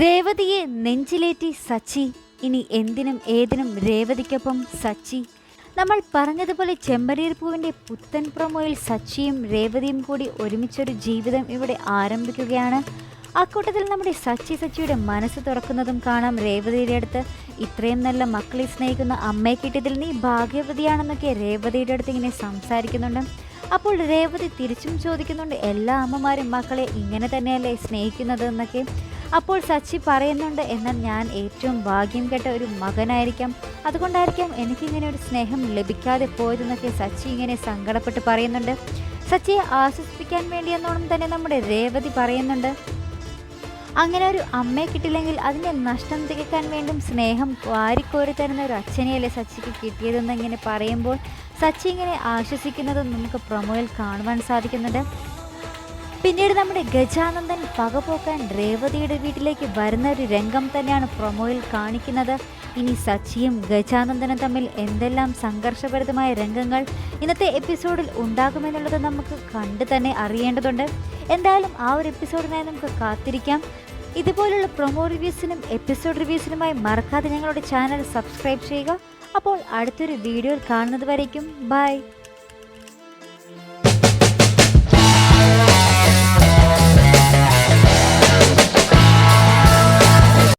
രേവതിയെ നെഞ്ചിലേറ്റി സച്ചി. ഇനി എന്തിനും ഏതിനും രേവതിക്കൊപ്പം സച്ചി. നമ്മൾ പറഞ്ഞതുപോലെ ചെമ്പരീർ പൂവിന്റെ പുത്തൻ പ്രൊമോയിൽ സച്ചിയും രേവതിയും കൂടി ഒരുമിച്ചൊരു ജീവിതം ഇവിടെ ആരംഭിക്കുകയാണ്. അക്കൂട്ടത്തിൽ നമ്മുടെ സച്ചി സച്ചിയുടെ മനസ്സ് തുറക്കുന്നതും കാണാം രേവതിയുടെ അടുത്ത്. ഇത്രയും നല്ല മക്കളെ സ്നേഹിക്കുന്ന അമ്മയെ കിട്ടിയതിൽ നീ ഭാഗ്യവതിയാണെന്നൊക്കെ രേവതിയുടെ അടുത്ത് ഇങ്ങനെ സംസാരിക്കുന്നുണ്ട്. അപ്പോൾ രേവതി തിരിച്ചും ചോദിക്കുന്നുണ്ട് എല്ലാ അമ്മമാരും മക്കളെ ഇങ്ങനെ തന്നെയല്ലേ സ്നേഹിക്കുന്നത്? എന്നൊക്കെ. അപ്പോൾ സച്ചി പറയുന്നുണ്ട് എന്നാൽ ഞാൻ ഏറ്റവും ഭാഗ്യം കേട്ട ഒരു മകനായിരിക്കാം. അതുകൊണ്ടായിരിക്കാം എനിക്കിങ്ങനെ ഒരു സ്നേഹം ലഭിക്കാതെ പോയതെന്നൊക്കെ സച്ചി ഇങ്ങനെ സങ്കടപ്പെട്ട് പറയുന്നുണ്ട്. സച്ചിയെ ആശ്വസിപ്പിക്കാൻ വേണ്ടിയെന്നോണം തന്നെ നമ്മുടെ രേവതി പറയുന്നുണ്ട്. അങ്ങനെ ഒരു അമ്മയെ കിട്ടില്ലെങ്കിൽ അതിന്റെ നഷ്ടം തികക്കാൻ വേണ്ടും സ്നേഹം വാരിക്കോരി തരുന്ന ഒരു അച്ഛനെയല്ലേ സച്ചിക്ക് കിട്ടിയതെന്ന് ഇങ്ങനെ പറയുമ്പോൾ സച്ചി ഇങ്ങനെ ആശ്വസിക്കുന്നതും നമുക്ക് പ്രൊമോയിൽ കാണുവാൻ സാധിക്കുന്നുണ്ട്. പിന്നീട് നമ്മുടെ ഗജാനന്ദൻ പകപോക്കാൻ രേവതിയുടെ വീട്ടിലേക്ക് വരുന്ന ഒരു രംഗം തന്നെയാണ് പ്രൊമോയിൽ കാണിക്കുന്നത്. ഇനി സച്ചിയും ഗജാനന്ദനും തമ്മിൽ എന്തെല്ലാം സംഘർഷഭരിതമായ രംഗങ്ങൾ ഇന്നത്തെ എപ്പിസോഡിൽ ഉണ്ടാകുമെന്നുള്ളത് നമുക്ക് കണ്ടു തന്നെ അറിയേണ്ടതുണ്ട്. എന്തായാലും ആ ഒരു എപ്പിസോഡിനായി നമുക്ക് കാത്തിരിക്കാം. ഇതുപോലുള്ള പ്രൊമോ റിവ്യൂസിനും എപ്പിസോഡ് റിവ്യൂസിനുമായി മറക്കാതെ ഞങ്ങളുടെ ചാനൽ സബ്സ്ക്രൈബ് ചെയ്യുക. അപ്പോൾ അടുത്തൊരു വീഡിയോയിൽ കാണുന്നത് വരയ്ക്കും ബൈ.